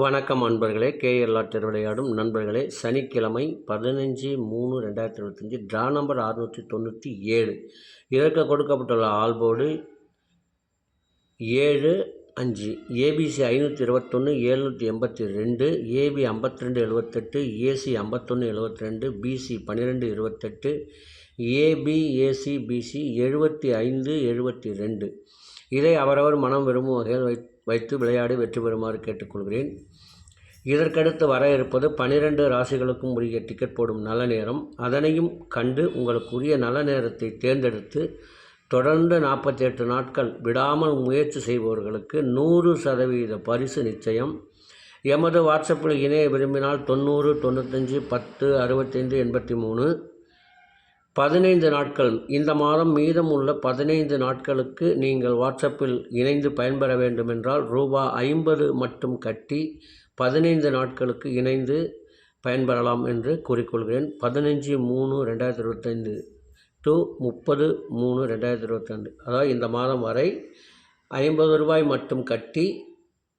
வணக்கம் அன்பர்களே கேஎல் லாட்டர் விளையாடும் நண்பர்களே. சனிக்கிழமை பதினஞ்சு மூணு ரெண்டாயிரத்தி இருபத்தஞ்சி ட்ரா நம்பர் அறுநூற்றி தொண்ணூற்றி ஏழு. இதற்கு கொடுக்கப்பட்டுள்ள ஆல்போர்டு ஏழு அஞ்சு ஏபிசி ஐநூற்றி இருபத்தொன்று ஏழ்நூற்றி எண்பத்தி ரெண்டு ஏபி ஐம்பத்தி ரெண்டு எழுபத்தெட்டு ஏசி ஐம்பத்தொன்று எழுபத்தி ரெண்டு பிசி பன்னிரெண்டு இருபத்தெட்டு ஏபி ஏசி பிசி எழுபத்தி ஐந்து எழுபத்தி ரெண்டு. இதை அவரவர் மனம் விரும்பும் வகையில் வை வைத்து விளையாடி வெற்றி பெறுமாறு கேட்டுக்கொள்கிறேன். இதற்கடுத்து வர இருப்பது பனிரெண்டு ராசிகளுக்கும் உரிய டிக்கெட் போடும் நல்ல நேரம். அதனையும் கண்டு உங்களுக்குரிய நல்ல நேரத்தை தேர்ந்தெடுத்து தொடர்ந்து நாற்பத்தி எட்டு நாட்கள் விடாமல் முயற்சி செய்பவர்களுக்கு நூறு சதவீத பரிசு நிச்சயம். எமது வாட்ஸ்அப்பில் இணைய விரும்பினால் தொண்ணூறு தொண்ணூத்தஞ்சு பத்து அறுபத்தைந்து எண்பத்தி மூணு பதினைந்து நாட்கள். இந்த மாதம் மீதம் உள்ள பதினைந்து நாட்களுக்கு நீங்கள் வாட்ஸ்அப்பில் இணைந்து பயன்பெற வேண்டுமென்றால் ரூபா ஐம்பது மட்டும் கட்டி பதினைந்து நாட்களுக்கு இணைந்து பயன்பெறலாம் என்று கூறிக்கொள்கிறேன். பதினஞ்சு மூணு ரெண்டாயிரத்தி இருபத்தைந்து டு முப்பது மூணு ரெண்டாயிரத்தி இருபத்தைந்து. அதாவது இந்த மாதம் வரை ஐம்பது ரூபாய் மட்டும் கட்டி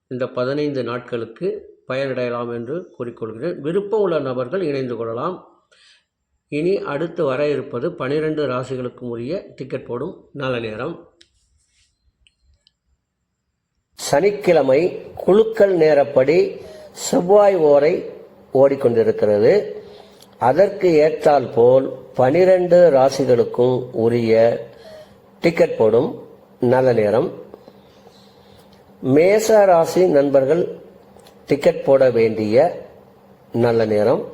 இந்த பதினைந்து நாட்களுக்கு பயனடையலாம் என்று கூறிக்கொள்கிறேன். விருப்பம் உள்ள நபர்கள் இணைந்து கொள்ளலாம். இனி அடுத்து வர இருப்பது பனிரெண்டு ராசிகளுக்கும் உரிய டிக்கெட் போடும் நல்ல நேரம். சனிக்கிழமை குழுக்கள் நேரப்படி செவ்வாய் ஓரை ஓடிக்கொண்டிருக்கிறது. அதற்கு ஏற்றால் போல் பனிரெண்டு ராசிகளுக்கும் உரிய டிக்கெட் போடும் நல்ல நேரம். மேச ராசி நண்பர்கள் டிக்கெட் போட வேண்டிய நல்ல நேரம்.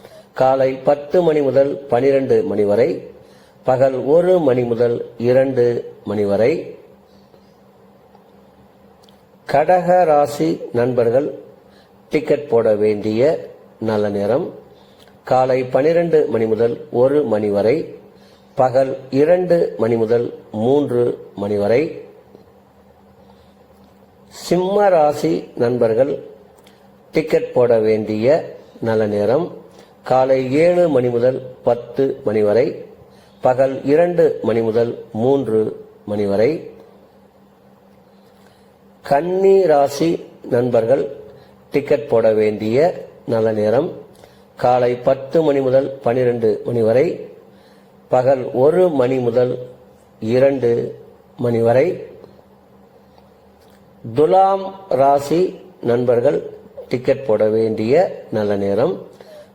காலை பத்து மணி முதல் பனிரெண்டு மணி வரை பகல் ஒரு மணி முதல் இரண்டு மணி வரை. கடக ராசி நண்பர்கள் டிக்கெட் போட வேண்டிய நல்ல நேரம். காலை பனிரெண்டு மணி முதல் ஒரு மணி வரை பகல் இரண்டு மணி முதல் மூன்று மணி வரை. சிம்ம ராசி நண்பர்கள் டிக்கெட் போட வேண்டிய நல்ல நேரம். காலை ஏழு மணி முதல் பத்து மணி வரை பகல் இரண்டு மணி முதல் மூன்று மணி வரை கன்னி ராசி நண்பர்கள் டிக்கெட் போட வேண்டிய நல்ல நேரம் காலை பத்து மணி முதல் பனிரெண்டு மணி வரை பகல் ஒரு மணி முதல் இரண்டு மணி வரை துலாம் ராசி நண்பர்கள் டிக்கெட் போட வேண்டிய நல்ல நேரம்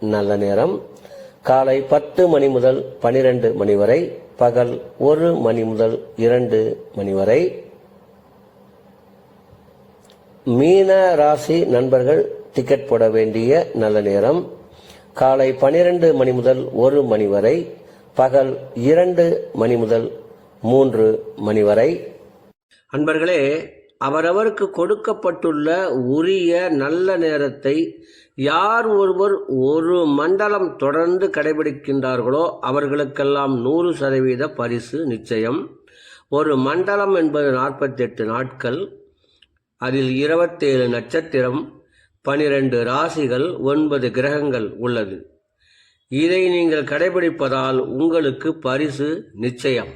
நல்ல நேரம். காலை பத்து மணி முதல் பனிரெண்டு மணி வரை பகல் ஒரு மணி முதல் இரண்டு மணி வரை. மீன ராசி நண்பர்கள் டிக்கெட் போட வேண்டிய நல்ல நேரம். காலை பனிரெண்டு மணி முதல் ஒரு மணி வரை பகல் இரண்டு மணி முதல் மூன்று மணி வரை. அன்பர்களே அவரவருக்கு கொடுக்கப்பட்டுள்ள உரிய நல்ல நேரத்தை யார் ஒருவர் ஒரு மண்டலம் தொடர்ந்து கடைபிடிக்கின்றார்களோ அவர்களுக்கெல்லாம் நூறு சதவீத பரிசு நிச்சயம். ஒரு மண்டலம் என்பது நாற்பத்தெட்டு நாட்கள் அதில் இருபத்தேழு நட்சத்திரம் பனிரெண்டு ராசிகள் ஒன்பது கிரகங்கள் உள்ளது. இதை நீங்கள் கடைபிடிப்பதால் உங்களுக்கு பரிசு நிச்சயம்.